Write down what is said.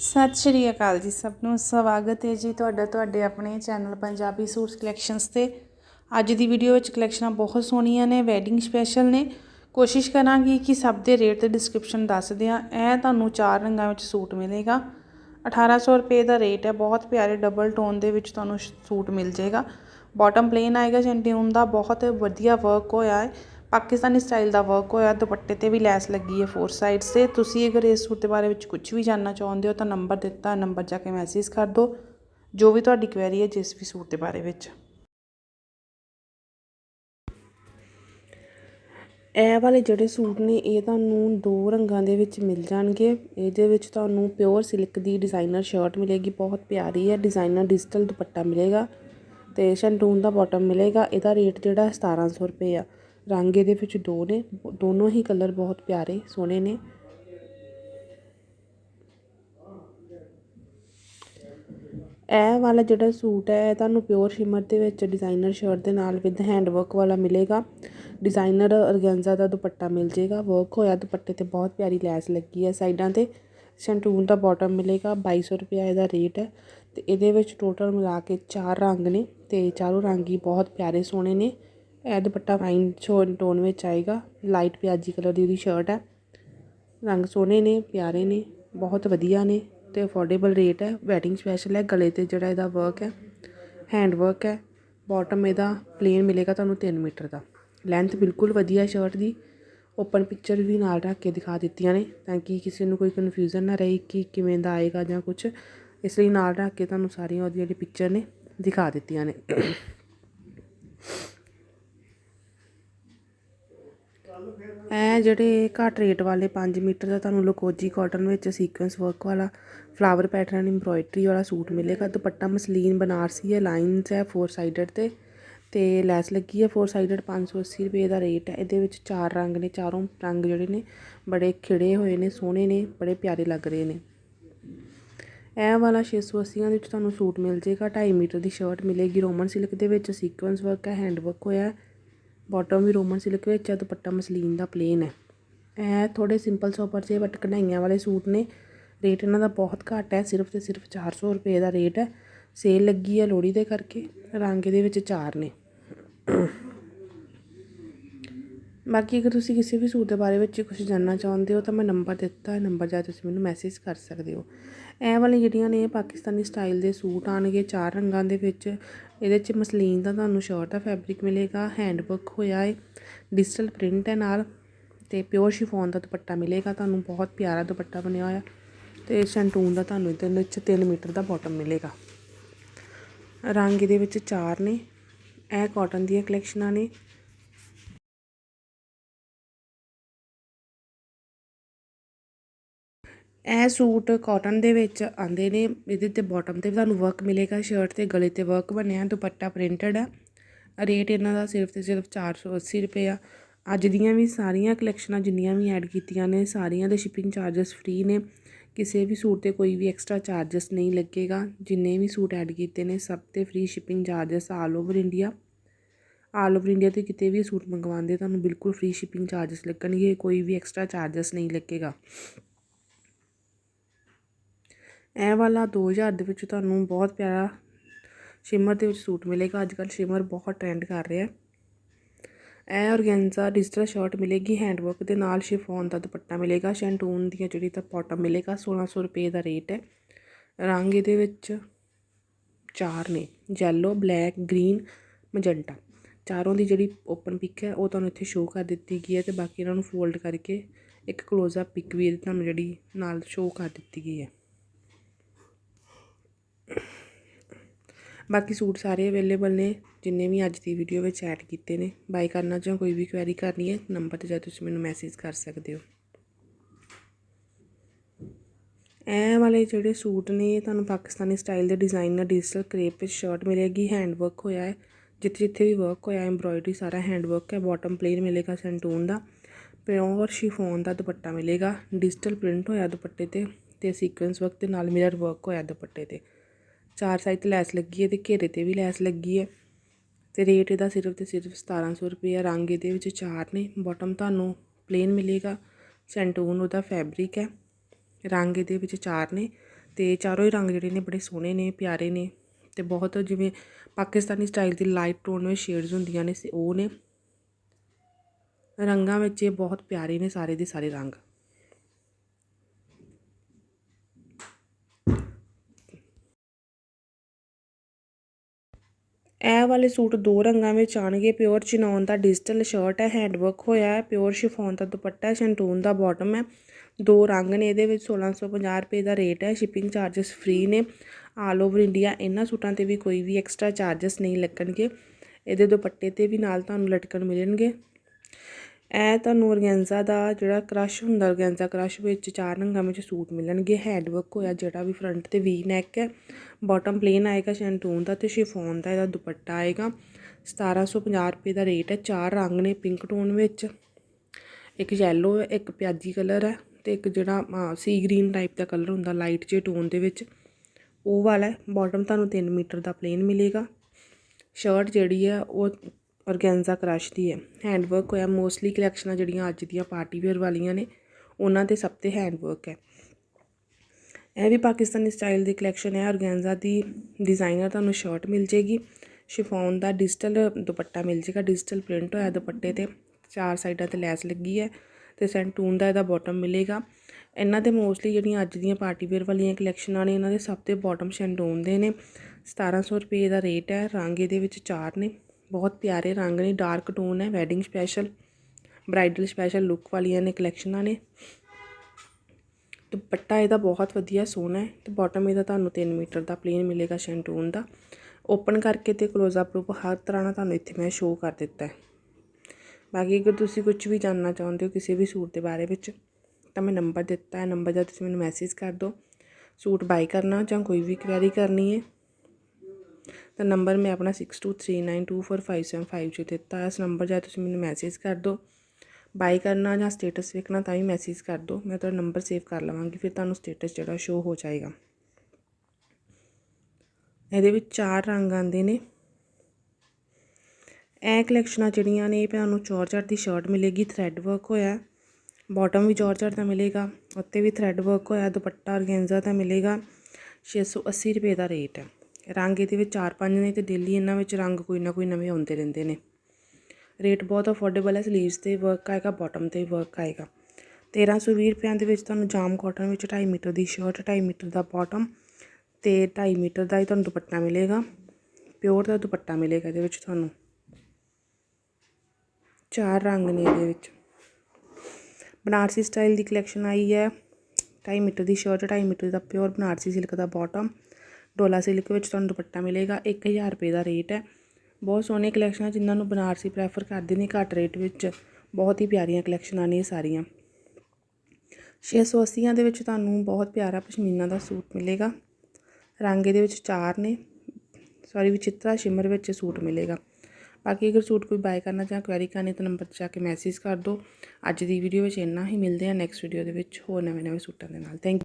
ਸਤਿ ਸ਼੍ਰੀ ਅਕਾਲ ਜੀ ਸਭ ਨੂੰ, ਸਵਾਗਤ ਹੈ ਜੀ ਤੁਹਾਡਾ, ਤੁਹਾਡੇ ਆਪਣੇ ਚੈਨਲ ਪੰਜਾਬੀ ਸੂਟਸ ਕਲੈਕਸ਼ਨਸ ਤੇ। ਅੱਜ ਦੀ ਵੀਡੀਓ ਵਿੱਚ ਕਲੈਕਸ਼ਨਾਂ ਬਹੁਤ ਸੋਹਣੀਆਂ ਨੇ ਵੈਡਿੰਗ ਸਪੈਸ਼ਲ ਨੇ। ਕੋਸ਼ਿਸ਼ ਕਰਾਂਗੀ ਕਿ ਸਭ ਦੇ ਰੇਟ ਤੇ ਡਿਸਕ੍ਰਿਪਸ਼ਨ ਦੱਸ ਦਿਆਂ। ਇਹ ਤੁਹਾਨੂੰ ਚਾਰ ਰੰਗਾਂ ਵਿੱਚ ਸੂਟ ਮਿਲੇਗਾ। 1800 ਰੁਪਏ ਦਾ ਰੇਟ ਹੈ। ਬਹੁਤ ਪਿਆਰੇ ਡਬਲ ਟੋਨ ਦੇ ਵਿੱਚ ਤੁਹਾਨੂੰ ਸੂਟ ਮਿਲ ਜਾਏਗਾ। ਬਾਟਮ ਪਲੇਨ ਆਏਗਾ ਜੈਂਟਿਊਨ ਦਾ। ਬਹੁਤ ਵਧੀਆ ਵਰਕ ਹੋਇਆ ਹੈ। ਪਾਕਿਸਤਾਨੀ ਸਟਾਈਲ ਦਾ ਵਰਕ ਹੋਇਆ, ਦੁਪੱਟੇ ਤੇ ਵੀ ਲੈਸ ਲੱਗੀ ਹੈ ਫੋਰ ਸਾਈਡਸ ਤੇ। ਤੁਸੀਂ ਅਗਰ ਇਸ ਸੂਟ ਦੇ ਬਾਰੇ ਵਿੱਚ ਕੁਝ ਵੀ ਜਾਣਨਾ ਚਾਹੁੰਦੇ ਹੋ ਤਾਂ ਨੰਬਰ ਦਿੱਤਾ ਨੰਬਰ ਜਾ ਕੇ ਮੈਸੇਜ ਕਰ ਦਿਓ। ਜੋ ਵੀ ਤੁਹਾਡੀ ਕੁਐਰੀ ਹੈ ਜਿਸ ਵੀ ਸੂਟ ਦੇ ਬਾਰੇ ਵਿੱਚ। ਇਹ ਵਾਲੇ ਜਿਹੜੇ ਸੂਟ ਨੇ, ਇਹ ਤੁਹਾਨੂੰ ਦੋ ਰੰਗਾਂ ਦੇ ਵਿੱਚ ਮਿਲ ਜਾਣਗੇ। ਇਹਦੇ ਵਿੱਚ ਤੁਹਾਨੂੰ ਪਿਓਰ ਸਿਲਕ ਦੀ ਡਿਜ਼ਾਈਨਰ ਸ਼ਰਟ ਮਿਲੇਗੀ, ਬਹੁਤ ਪਿਆਰੀ ਹੈ। ਡਿਜ਼ਾਈਨਰ ਡਿਜੀਟਲ ਦੁਪੱਟਾ ਮਿਲੇਗਾ ਤੇ ਸ਼ੰਟੂਨ ਦਾ ਬਾਟਮ ਮਿਲੇਗਾ। ਇਹਦਾ ਰੇਟ ਜਿਹੜਾ 1700 ਰੁਪਏ ਆ। ਰੰਗ ਇਹਦੇ ਵਿੱਚ ਦੋ ਨੇ, ਦੋਨੋਂ ਹੀ ਕਲਰ ਬਹੁਤ ਪਿਆਰੇ, ਸੋਹਣੇ ਨੇ। ਇਹ ਵਾਲਾ ਜਿਹੜਾ ਸੂਟ ਹੈ, ਇਹ ਤੁਹਾਨੂੰ ਪਿਓਰ ਸ਼ਿਮਰ ਦੇ ਵਿੱਚ ਡਿਜ਼ਾਈਨਰ ਸ਼ਰਟ ਦੇ ਨਾਲ ਵਿਦ ਹੈਂਡ ਵਰਕ ਵਾਲਾ ਮਿਲੇਗਾ। ਡਿਜ਼ਾਈਨਰ ਅਰਗੈਂਜਾ ਦਾ ਦੁਪੱਟਾ ਮਿਲ ਜੇਗਾ ਵਰਕ ਹੋਇਆ ਦੁਪੱਟੇ ਤੇ ਬਹੁਤ ਪਿਆਰੀ ਲੈਸ ਲੱਗੀ ਹੈ ਸਾਈਡਾਂ ਤੇ। ਸੈਂਟੂਨ ਦਾ ਬਾਟਮ ਮਿਲੇਗਾ 2200 ਰੁਪਏ ਇਹਦਾ ਰੇਟ ਹੈ। ਤੇ ਇਹਦੇ ਵਿੱਚ ਟੋਟਲ ਮਿਲਾ ਕੇ ਚਾਰ ਰੰਗ ਨੇ ਤੇ ਚਾਰੋਂ ਰੰਗ ਹੀ ਬਹੁਤ ਪਿਆਰੇ, ਸੋਹਣੇ ਨੇ। ਇਹ ਦੁਪੱਟਾ ਫਾਈਨ ਸ਼ੋਨ ਟੋਨ ਵਿੱਚ ਆਏਗਾ। ਲਾਈਟ ਪਿਆਜੀ ਕਲਰ ਦੀ ਉਹਦੀ ਸ਼ਰਟ ਹੈ। ਰੰਗ ਸੋਹਣੇ ਨੇ, ਪਿਆਰੇ ਨੇ, ਬਹੁਤ ਵਧੀਆ ਨੇ ਤੇ ਅਫੋਰਡੇਬਲ ਰੇਟ ਹੈ। ਵੈਡਿੰਗ ਸਪੈਸ਼ਲ ਹੈ, ਗਲੇ ਤੇ ਜਿਹੜਾ ਇਹਦਾ ਵਰਕ ਹੈ ਹੈਂਡ ਵਰਕ ਹੈ। ਬਾਟਮ ਇਹਦਾ ਪਲੇਨ ਮਿਲੇਗਾ ਤੁਹਾਨੂੰ 3 ਮੀਟਰ ਦਾ। ਲੈਂਥ ਬਿਲਕੁਲ ਵਧੀਆ ਸ਼ਰਟ ਦੀ। ਓਪਨ ਪਿਕਚਰ ਵੀ ਨਾਲ ਰੱਖ ਕੇ ਦਿਖਾ ਦਿੱਤੀਆਂ ਨੇ ਤਾਂ ਕਿ ਕਿਸੇ ਨੂੰ ਕੋਈ ਕਨਫਿਊਜ਼ਨ ਨਾ ਰਹੇ ਕਿ ਕਿਵੇਂ ਦਾ ਆਏਗਾ ਜਾਂ ਕੁਝ ਇਸ ਲਈ ਨਾਲ ਰੱਖ ਕੇ ਤੁਹਾਨੂੰ ਸਾਰੀਆਂ ਉਹਦੀ ਜਿਹੜੀ ਪਿਕਚਰ ਨੇ ਦਿਖਾ ਦਿੱਤੀਆਂ ਨੇ। ਇਹ ਜਿਹੜੇ ਘੱਟ ਰੇਟ ਵਾਲੇ 5 ਮੀਟਰ ਦਾ ਤੁਹਾਨੂੰ ਲੋਕੋਜੀ ਕਾਟਨ ਵਿੱਚ ਸੀਕੁਐਂਸ ਵਰਕ ਵਾਲਾ ਫਲਾਵਰ ਪੈਟਰਨ ਐਮਬ੍ਰੋਇਡਰੀ ਵਾਲਾ ਸੂਟ ਮਿਲੇਗਾ। ਦੁਪੱਟਾ ਮਸਲੀਨ ਬਨਾਰਸੀ ਹੈ ਲਾਈਨਸ ਹੈ ਫੋਰ ਸਾਈਡਡ ਤੇ ਤੇ ਲੈਸ ਲੱਗੀ ਹੈ ਫੋਰ ਸਾਈਡਡ 580 ਰੁਪਏ ਦਾ ਰੇਟ ਹੈ। ਇਹਦੇ ਵਿੱਚ ਚਾਰ ਰੰਗ ਨੇ, ਚਾਰੋਂ ਰੰਗ ਜਿਹੜੇ ਨੇ ਬੜੇ ਖਿੜੇ ਹੋਏ ਨੇ, ਸੋਹਣੇ ਨੇ, ਬੜੇ ਪਿਆਰੇ ਲੱਗ ਰਹੇ ਨੇ। ਇਹ ਵਾਲਾ 680 ਦੇ ਵਿੱਚ ਤੁਹਾਨੂੰ ਸੂਟ ਮਿਲ ਜੇਗਾ 2.5 ਮੀਟਰ ਦੀ ਸ਼ਰਟ ਮਿਲੇਗੀ। ਰੋਮਨ ਸਿਲਕ ਦੇ ਵਿੱਚ ਸੀਕੁਐਂਸ ਵਰਕ ਹੈ ਹੈਂਡ ਵਰਕ ਹੋਇਆ ਬਾਟਮ ਵੀ ਰੋਮਨ ਸਿਲਕ ਵਿੱਚ ਹੈ ਦੁਪੱਟਾ ਮਸਲੀਨ ਦਾ ਪਲੇਨ ਹੈ। ਇਹ ਥੋੜੇ ਸਿੰਪਲ ਸੋਪਰ ਜੇ ਬਟ ਕਢਾਈਆਂ ਵਾਲੇ ਸੂਟ ਨੇ। ਰੇਟ ਇਹਨਾਂ ਦਾ ਬਹੁਤ ਘੱਟ ਹੈ, ਸਿਰਫ ਤੇ ਸਿਰਫ 400 ਰੁਪਏ ਦਾ ਰੇਟ ਹੈ। ਸੇਲ ਲੱਗੀ ਹੈ ਲੋਹੜੀ ਦੇ ਕਰਕੇ, ਰੰਗ ਇਹਦੇ ਵਿੱਚ ਚਾਰ ਨੇ। ਬਾਕੀ ਅਗਰ ਤੁਸੀਂ ਕਿਸੇ ਵੀ ਸੂਟ ਦੇ ਬਾਰੇ ਵਿੱਚ ਕੁਝ ਜਾਣਨਾ ਚਾਹੁੰਦੇ ਹੋ ਤਾਂ ਮੈਂ ਨੰਬਰ ਦਿੱਤਾ ਹੈ, ਨੰਬਰ ਜਾ ਤੁਸੀਂ ਮੈਨੂੰ ਮੈਸੇਜ ਕਰ ਸਕਦੇ ਹੋ। ਇਹ ਵਾਲੀ ਜਿਹੜੀਆਂ ਨੇ ਪਾਕਿਸਤਾਨੀ ਸਟਾਈਲ ਦੇ ਸੂਟ ਆਣਗੇ ਚਾਰ ਰੰਗਾਂ ਦੇ ਵਿੱਚ। ਇਹਦੇ 'ਚ ਮਸਲੀਨ ਦਾ ਤੁਹਾਨੂੰ ਸ਼ਰਟ ਦਾ ਫੈਬਰਿਕ ਮਿਲੇਗਾ ਹੈਂਡ ਵਰਕ ਹੋਇਆ ਹੈ ਡਿਜੀਟਲ ਪ੍ਰਿੰਟ ਹੈ ਨਾਲ ਤੇ ਪਿਓਰ ਸ਼ਿਫੋਨ ਦਾ ਦੁਪੱਟਾ ਮਿਲੇਗਾ ਤੁਹਾਨੂੰ, ਬਹੁਤ ਪਿਆਰਾ ਦੁਪੱਟਾ ਬਣਿਆ ਹੋਇਆ ਤੇ ਸ਼ੈਂਟੂਨ ਦਾ ਤੁਹਾਨੂੰ ਇਹਦੇ ਵਿੱਚ 3 ਮੀਟਰ ਦਾ ਬਾਟਮ ਮਿਲੇਗਾ। ਰੰਗ ਇਹਦੇ ਵਿੱਚ ਚਾਰ ਨੇ, ਇਹ ਕਾਟਨ ਦੀਆਂ ਕਲੈਕਸ਼ਨਾਂ ਨੇ ਇਹ ਸੂਟ ਕਾਟਨ ਦੇ ਵਿੱਚ ਆਉਂਦੇ ਨੇ, ਇਹਦੇ ਤੇ ਬਾਟਮ ਤੇ ਵੀ ਤੁਹਾਨੂੰ ਵਰਕ ਮਿਲੇਗਾ ਸ਼ਰਟ ਤੇ ਗਲੇ ਤੇ ਵਰਕ ਬਣਿਆ, ਦੁਪੱਟਾ ਪ੍ਰਿੰਟਡ ਆ। ਰੇਟ ਇਹਨਾਂ ਦਾ ਸਿਰਫ ਤੇ ਸਿਰਫ 480 ਰੁਪਏ ਆ। ਅੱਜ ਦੀਆਂ ਵੀ ਸਾਰੀਆਂ ਕਲੈਕਸ਼ਨਾਂ ਜਿੰਨੀਆਂ ਵੀ ਐਡ ਕੀਤੀਆਂ ਨੇ, ਸਾਰੀਆਂ ਦੇ ਸ਼ਿਪਿੰਗ ਚਾਰजेस ਫ੍ਰੀ ਨੇ। ਕਿਸੇ ਵੀ ਸੂਟ ਤੇ ਕੋਈ ਵੀ ਐਕਸਟਰਾ ਚਾਰजेस ਨਹੀਂ ਲੱਗੇਗਾ। ਜਿੰਨੇ ਵੀ ਸੂਟ ਐਡ ਕੀਤੇ ਨੇ, ਸਭ ਤੇ free shipping charges all over India all over India ਤੇ ਕਿਤੇ ਵੀ ਸੂਟ ਮੰਗਵਾਉਂਦੇ, ਤੁਹਾਨੂੰ ਬਿਲਕੁਲ ਫ੍ਰੀ ਸ਼ਿਪਿੰਗ ਚਾਰजेस ਲੱਗਣਗੇ, ਕੋਈ ਵੀ ਐਕਸਟਰਾ ਚਾਰजेस ਨਹੀਂ ਲੱਗੇਗਾ। ਇਹ ਵਾਲਾ ਦੋ ਹਜ਼ਾਰ ਦੇ ਵਿੱਚ ਤੁਹਾਨੂੰ ਬਹੁਤ ਪਿਆਰਾ ਸ਼ਿਮਰ ਦੇ ਵਿੱਚ ਸੂਟ ਮਿਲੇਗਾ। ਅੱਜ ਕੱਲ੍ਹ ਸ਼ਿਮਰ ਬਹੁਤ ਟ੍ਰੈਂਡ ਕਰ ਰਿਹਾ। ਇਹ ਔਰਗੈਂਜ਼ਾ ਡਿਜੀਟਲ ਸ਼ਰਟ ਮਿਲੇਗੀ ਹੈਂਡਵਰਕ ਦੇ ਨਾਲ ਸ਼ਿਫੋਨ ਦਾ ਦੁਪੱਟਾ ਮਿਲੇਗਾ ਸ਼ੈਂਟੂਨ ਦੀਆਂ ਜਿਹੜੀ ਤਾਂ ਬਾਟਮ ਮਿਲੇਗਾ 1600 ਰੁਪਏ ਦਾ ਰੇਟ ਹੈ। ਰੰਗ ਇਹਦੇ ਵਿੱਚ ਚਾਰ ਨੇ ਜੈਲੋ ਬਲੈਕ ਗ੍ਰੀਨ ਮਜੰਟਾ ਚਾਰੋਂ ਦੀ ਜਿਹੜੀ ਓਪਨ ਪਿਕ ਹੈ, ਉਹ ਤੁਹਾਨੂੰ ਇੱਥੇ ਸ਼ੋਅ ਕਰ ਦਿੱਤੀ ਗਈ ਹੈ ਤੇ ਬਾਕੀ ਇਹਨਾਂ ਨੂੰ ਫੋਲਡ ਕਰਕੇ ਇੱਕ ক্লোਜ਼ ਅਪ ਪਿਕ ਵੀ ਤੁਹਾਨੂੰ ਜਿਹੜੀ ਨਾਲ ਸ਼ੋਅ ਕਰ ਦਿੱਤੀ ਗਈ ਹੈ। ਬਾਕੀ ਸੂਟ ਸਾਰੇ ਅਵੇਲੇਬਲ ਨੇ, ਜਿੰਨੇ ਵੀ ਅੱਜ ਦੀ ਵੀਡੀਓ ਵਿੱਚ ਐਡ ਕੀਤੇ ਨੇ। ਬਾਈ ਕਰਨਾ ਚਾਹੋ, ਕੋਈ ਵੀ ਕੁਐਰੀ ਕਰਨੀ ਹੈ ਨੰਬਰ ਤੇ ਜਾਂ ਤੁਸੀਂ ਮੈਨੂੰ ਮੈਸੇਜ ਕਰ ਸਕਦੇ ਹੋ। ਇਹ ਵਾਲੇ ਜਿਹੜੇ ਸੂਟ ਨੇ ਤੁਹਾਨੂੰ ਪਾਕਿਸਤਾਨੀ ਸਟਾਈਲ ਦੇ ਡਿਜ਼ਾਈਨਰ ਡਿਜੀਟਲ ਕਰੇਪ ਵਿੱਚ ਸ਼ਰਟ ਮਿਲੇਗੀ ਹੈਂਡ ਵਰਕ ਹੋਇਆ ਹੈ। ਜਿੱਥੇ ਜਿੱਥੇ ਵੀ ਵਰਕ ਹੋਇਆ ਐਮਬ੍ਰੋਇਡਰੀ ਸਾਰਾ ਹੈਂਡ ਵਰਕ ਹੈ ਬਾਟਮ ਪਲੇਨ ਮਿਲੇਗਾ ਸੈਂਟੂਨ ਦਾ। ਪਿਓਰ ਸ਼ਿਫੋਨ ਦਾ ਦੁਪੱਟਾ ਮਿਲੇਗਾ ਡਿਜੀਟਲ ਪ੍ਰਿੰਟ ਹੋਇਆ ਦੁਪੱਟੇ ਤੇ ਤੇ ਸੀਕੁਐਂਸ ਵਰਕ ਦੇ ਨਾਲ ਮਿਰਰ ਵਰਕ ਹੋਇਆ ਦੁਪੱਟੇ ਤੇ। ਚਾਰ ਸਾਈਡ ਤੇ ਲੈਸ ਲੱਗੀ ਹੈ ਤੇ ਘੇਰੇ ਤੇ ਵੀ ਲੈਸ ਲੱਗੀ ਹੈ। ਤੇ ਰੇਟ ਇਹਦਾ ਸਿਰਫ ਤੇ ਸਿਰਫ 1700 ਰੁਪਏ ਰੰਗ ਇਹਦੇ ਵਿੱਚ ਚਾਰ ਨੇ। ਬਾਟਮ ਤੁਹਾਨੂੰ ਪਲੇਨ ਮਿਲੇਗਾ। ਸੈਂਟੂਨ ਉਹਦਾ ਫੈਬਰਿਕ ਹੈ। ਰੰਗ ਇਹਦੇ ਵਿੱਚ ਚਾਰ ਨੇ। ਤੇ ਚਾਰੋਂ ਹੀ ਰੰਗ ਜਿਹੜੇ ਨੇ ਬੜੇ ਸੋਹਣੇ ਨੇ, ਪਿਆਰੇ ਨੇ। ਤੇ ਬਹੁਤ ਜਿਵੇਂ ਪਾਕਿਸਤਾਨੀ ਸਟਾਈਲ ਦੀ ਲਾਈਟ ਟੋਨ ਵਿੱਚ ਸ਼ੇਡਸ ਹੁੰਦੀਆਂ ਨੇ ਸੇ ਉਹ ਨੇ। ਰੰਗਾਂ ਵਿੱਚ ਇਹ ਬਹੁਤ ਪਿਆਰੇ ਨੇ ਸਾਰੇ ਦੇ ਸਾਰੇ ਰੰਗ। ਇਹ ਵਾਲੇ ਸੂਟ ਦੋ ਰੰਗਾਂ ਵਿੱਚ ਆਣਗੇ ਪਿਓਰ ਚਿਨੌਨ ਦਾ ਡਿਜੀਟਲ ਸ਼ਰਟ ਹੈ, ਹੈਂਡਵਰਕ ਹੋਇਆ ਹੈ। ਪਿਓਰ ਸ਼ਿਫੋਨ ਦਾ ਦੁਪੱਟਾ ਸ਼ੈਂਟੂਨ ਦਾ ਬਾਟਮ ਹੈ। ਦੋ ਰੰਗ ਨੇ, ਇਹਦੇ ਵਿੱਚ 1650 ਰੁਪਏ ਦਾ ਰੇਟ ਹੈ। ਸ਼ਿਪਿੰਗ ਚਾਰजेस ਫ੍ਰੀ ਨੇ। ਆਲ ਓਵਰ ਇੰਡੀਆ ਇਹਨਾਂ ਸੂਟਾਂ ਤੇ ਵੀ ਕੋਈ ਵੀ ਐਕਸਟਰਾ ਚਾਰजेस ਨਹੀਂ ਲੱਗਣਗੇ। ਇਹਦੇ ਦੁਪੱਟੇ ਤੇ ਵੀ ਨਾਲ ਤੁਹਾਨੂੰ ਲਟਕਣ ਮਿਲਣਗੇ। ਇਹ ਤੁਹਾਨੂੰ ਔਰਗੈਂਜ਼ਾ ਦਾ ਜਿਹੜਾ ਕ੍ਰਸ਼ ਹੁੰਦਾ ਔਰਗੈਂਜ਼ਾ ਕ੍ਰਸ਼ ਵਿੱਚ ਚਾਰ ਰੰਗਾਂ ਵਿੱਚ ਸੂਟ ਮਿਲਣਗੇ। ਹੈਂਡ ਵਰਕ ਹੋਇਆ ਜਿਹੜਾ ਵੀ ਫਰੰਟ ਤੇ ਵੀ ਨੈਕ ਹੈ ਬਾਟਮ ਪਲੇਨ ਆਏਗਾ ਸ਼ੈਂਟੂਨ ਦਾ ਤੇ ਸ਼ਿਫੋਨ ਦਾ ਇਹਦਾ ਦੁਪੱਟਾ ਆਏਗਾ। 1750 ਰੁਪਏ ਦਾ ਰੇਟ ਹੈ, ਚਾਰ ਰੰਗ ਨੇ ਪਿੰਕ ਟੋਨ ਵਿੱਚ। ਇੱਕ ਯੈਲੋ ਹੈ ਇੱਕ ਪਿਆਜੀ ਕਲਰ ਹੈ ਤੇ ਇੱਕ ਜਿਹੜਾ ਸੀ ਗ੍ਰੀਨ ਟਾਈਪ ਦਾ ਕਲਰ ਹੁੰਦਾ ਲਾਈਟ ਜੇ ਟੋਨ ਦੇ ਵਿੱਚ। ਉਹ ਵਾਲਾ ਬਾਟਮ ਤੁਹਾਨੂੰ 3 ਮੀਟਰ ਦਾ ਪਲੇਨ ਮਿਲੇਗਾ। ਸ਼ਰਟ ਜਿਹੜੀ ਹੈ, ਉਹ ਔਰਗੈਂਜ਼ਾ ਕ੍ਰਸ਼ ਦੀ ਹੈ। ਹੈਂਡ ਵਰਕ ਹੋਇਆ। ਮੋਸਟਲੀ ਕਲੈਕਸ਼ਨਾਂ ਜਿਹੜੀਆਂ ਅੱਜ ਦੀਆਂ ਪਾਰਟੀ ਵੇਅਰ ਵਾਲੀਆਂ ਨੇ, ਉਹਨਾਂ ਤੇ ਸਭ ਤੇ ਹੈਂਡ ਵਰਕ ਹੈ। ਇਹ ਵੀ ਪਾਕਿਸਤਾਨੀ ਸਟਾਈਲ ਦੀ ਕਲੈਕਸ਼ਨ ਹੈ। ਔਰਗੈਂਜ਼ਾ ਦੀ ਡਿਜ਼ਾਈਨਰ ਤੁਹਾਨੂੰ ਸ਼ਰਟ ਮਿਲ ਜੇਗੀ। ਸ਼ਿਫੋਨ ਦਾ ਡਿਜੀਟਲ ਦੁਪੱਟਾ ਮਿਲ ਜੇਗਾ। ਡਿਜੀਟਲ ਪ੍ਰਿੰਟ ਹੋਇਆ ਦੁਪੱਟੇ ਤੇ। ਚਾਰ ਸਾਈਡਾਂ ਤੇ ਲੈਸ ਲੱਗੀ ਹੈ ਤੇ ਸੈਂਟੂਨ ਦਾ ਇਹਦਾ ਬਾਟਮ ਮਿਲੇਗਾ। ਇਹਨਾਂ ਦੇ ਮੋਸਟਲੀ ਜਿਹੜੀਆਂ ਅੱਜ ਦੀਆਂ ਪਾਰਟੀ ਵੇਅਰ ਵਾਲੀਆਂ ਕਲੈਕਸ਼ਨਾਂ ਨੇ, ਇਹਨਾਂ ਦੇ ਸਭ ਤੇ ਬਾਟਮ ਸ਼ੈਂਟੂਨ ਦੇ ਨੇ। 1700 ਰੁਪਏ ਦਾ ਰੇਟ ਹੈ। ਰੰਗ ਇਹਦੇ ਵਿੱਚ ਚਾਰ ਨੇ। ਬਹੁਤ ਪਿਆਰੇ ਰੰਗ ਨੇ ਡਾਰਕ ਟੋਨ ਹੈ wedding special bridal special look ਵਾਲੀਆਂ ਨੇ ਕਲੈਕਸ਼ਨਾਂ ਨੇ। ਦੁਪੱਟਾ ਇਹਦਾ ਬਹੁਤ ਵਧੀਆ ਸੋਹਣਾ ਹੈ ਤੇ ਬਾਟਮ ਇਹਦਾ ਤੁਹਾਨੂੰ 3 ਮੀਟਰ ਦਾ ਪਲੇਨ ਮਿਲੇਗਾ ਸ਼ੈਂਟੂਨ ਦਾ। ਓਪਨ ਕਰਕੇ ਤੇ ক্লোਜ਼ ਅਪ ਰੂਪ ਹਰ ਤਰ੍ਹਾਂ ਨਾਲ ਤੁਹਾਨੂੰ ਇੱਥੇ ਮੈਂ ਸ਼ੋਅ ਕਰ ਦਿੱਤਾ ਹੈ। ਬਾਕੀ ਅਗਰ ਤੁਸੀਂ ਕੁਝ ਵੀ ਜਾਣਨਾ ਚਾਹੁੰਦੇ ਹੋ ਕਿਸੇ ਵੀ ਸੂਟ ਦੇ ਬਾਰੇ ਵਿੱਚ, ਤਾਂ ਮੈਂ ਨੰਬਰ ਦਿੱਤਾ ਹੈ। ਨੰਬਰ ਦਾ ਤੁਸੀਂ ਮੈਨੂੰ ਮੈਸੇਜ ਕਰ ਦਿਓ। ਸੂਟ ਬਾਈ ਕਰਨਾ ਜਾਂ ਕੋਈ ਵੀ ਕੁਐਰੀ ਕਰਨੀ ਹੈ ਤਾਂ ਨੰਬਰ ਮੈਂ ਆਪਣਾ 6239245755 'ਚ ਦਿੱਤਾ। ਇਸ ਨੰਬਰ ਜਾਂ ਤੁਸੀਂ ਮੈਨੂੰ ਮੈਸੇਜ ਕਰ ਦਿਓ। ਬਾਈ ਕਰਨਾ ਜਾਂ ਸਟੇਟਸ ਵੇਖਣਾ ਤਾਂ ਵੀ ਮੈਸੇਜ ਕਰ ਦਿਓ। ਮੈਂ ਤੁਹਾਡਾ ਨੰਬਰ ਸੇਵ ਕਰ ਲਵਾਂਗੀ, ਫਿਰ ਤੁਹਾਨੂੰ ਸਟੇਟਸ ਜਿਹੜਾ ਸ਼ੋ ਹੋ ਜਾਏਗਾ। ਇਹਦੇ ਵਿੱਚ ਚਾਰ ਰੰਗ ਆਉਂਦੇ ਨੇ। ਇਹ ਕਲੈਕਸ਼ਨਾਂ ਜਿਹੜੀਆਂ ਨੇ ਇਹ ਤੁਹਾਨੂੰ ਚੌਰਚਟ ਦੀ ਸ਼ਰਟ ਮਿਲੇਗੀ ਥਰੈਡ ਵਰਕ ਹੋਇਆ। ਬਾਟਮ ਵੀ ਚੌਰਚਟ ਦਾ ਮਿਲੇਗਾ, ਉੱਤੇ ਵੀ ਥਰੈਡ ਵਰਕ ਹੋਇਆ, ਦੁਪੱਟਾ ਔਰਗੈਂਜ਼ਾ ਦਾ ਮਿਲੇਗਾ। 680 ਰੁਪਏ ਦਾ ਰੇਟ ਹੈ। ਰੰਗ ਇਹਦੇ ਵਿੱਚ ਚਾਰ ਪੰਜ ਨੇ ਤੇ ਡੇਲੀ ਇਹਨਾਂ ਵਿੱਚ ਰੰਗ ਕੋਈ ਨਾ ਕੋਈ ਨਵੇਂ ਆਉਂਦੇ ਰਹਿੰਦੇ ਨੇ। ਰੇਟ ਬਹੁਤ ਅਫੋਰਡੇਬਲ ਹੈ ਸਲੀਵਸ ਤੇ ਵਰਕ ਆਏਗਾ ਬਾਟਮ ਤੇ ਵਰਕ ਆਏਗਾ। 1320 ਰੁਪਏ ਦੇ ਵਿੱਚ ਤੁਹਾਨੂੰ ਜਾਮ ਕਾਟਨ ਵਿੱਚ 2.5 ਮੀਟਰ ਦੀ ਸ਼ਰਟ 2.5 ਮੀਟਰ ਦਾ ਬਾਟਮ ਤੇ 2.5 ਮੀਟਰ ਦਾ ਹੀ ਤੁਹਾਨੂੰ ਦੁਪੱਟਾ ਮਿਲੇਗਾ। ਪਿਓਰ ਦਾ ਦੁਪੱਟਾ ਮਿਲੇਗਾ ਇਹਦੇ ਵਿੱਚ ਤੁਹਾਨੂੰ। ਚਾਰ ਰੰਗ ਨੇ ਇਹਦੇ ਵਿੱਚ। ਬਨਾਰਸੀ ਸਟਾਈਲ ਦੀ ਕਲੈਕਸ਼ਨ ਆਈ ਹੈ। 2.5 ਮੀਟਰ ਦੀ ਸ਼ਰਟ 2.5 ਮੀਟਰ ਦਾ ਪਿਓਰ ਬਨਾਰਸੀ ਸਿਲਕ ਦਾ ਬਾਟਮ ਡੋਲਾ ਸਿਲਕ ਵਿੱਚ ਤੁਹਾਨੂੰ ਦੁਪੱਟਾ ਮਿਲੇਗਾ 1000 ਰੁਪਏ ਦਾ ਰੇਟ ਹੈ। ਬਹੁਤ ਸੋਹਣੇ ਕਲੈਕਸ਼ਨਾਂ ਜਿਨ੍ਹਾਂ ਨੂੰ ਬਨਾਰਸੀ ਪ੍ਰੈਫਰ ਕਰਦੇ ਨੇ, ਘੱਟ ਰੇਟ ਵਿੱਚ। ਬਹੁਤ ਹੀ ਪਿਆਰੀਆਂ ਕਲੈਕਸ਼ਨਾਂ ਨੇ ਇਹ ਸਾਰੀਆਂ। 680 ਦੇ ਵਿੱਚ ਤੁਹਾਨੂੰ ਬਹੁਤ ਪਿਆਰਾ ਪਸ਼ਮੀਨਾ ਦਾ ਸੂਟ ਮਿਲੇਗਾ। ਰੰਗ ਇਹਦੇ ਵਿੱਚ ਚਾਰ ਨੇ। ਸੌਰੀ ਵਿਚਿਤਰਾ ਸ਼ਿਮਰ ਵਿੱਚ ਸੂਟ ਮਿਲੇਗਾ। ਬਾਕੀ ਅਗਰ ਸੂਟ ਕੋਈ ਬਾਏ ਕਰਨਾ ਜਾਂ ਕੁਐਰੀ ਕਰਨੀ, ਤਾਂ ਨੰਬਰ 'ਤੇ ਜਾ ਕੇ ਮੈਸੇਜ ਕਰ ਦਿਓ। ਅੱਜ ਦੀ ਵੀਡੀਓ ਵਿੱਚ ਇੰਨਾ ਹੀ, ਮਿਲਦੇ ਆ ਨੈਕਸਟ ਵੀਡੀਓ ਦੇ ਵਿੱਚ ਹੋਰ ਨਵੇਂ ਨਵੇਂ ਸੂਟਾਂ ਦੇ ਨਾਲ। ਥੈਂਕ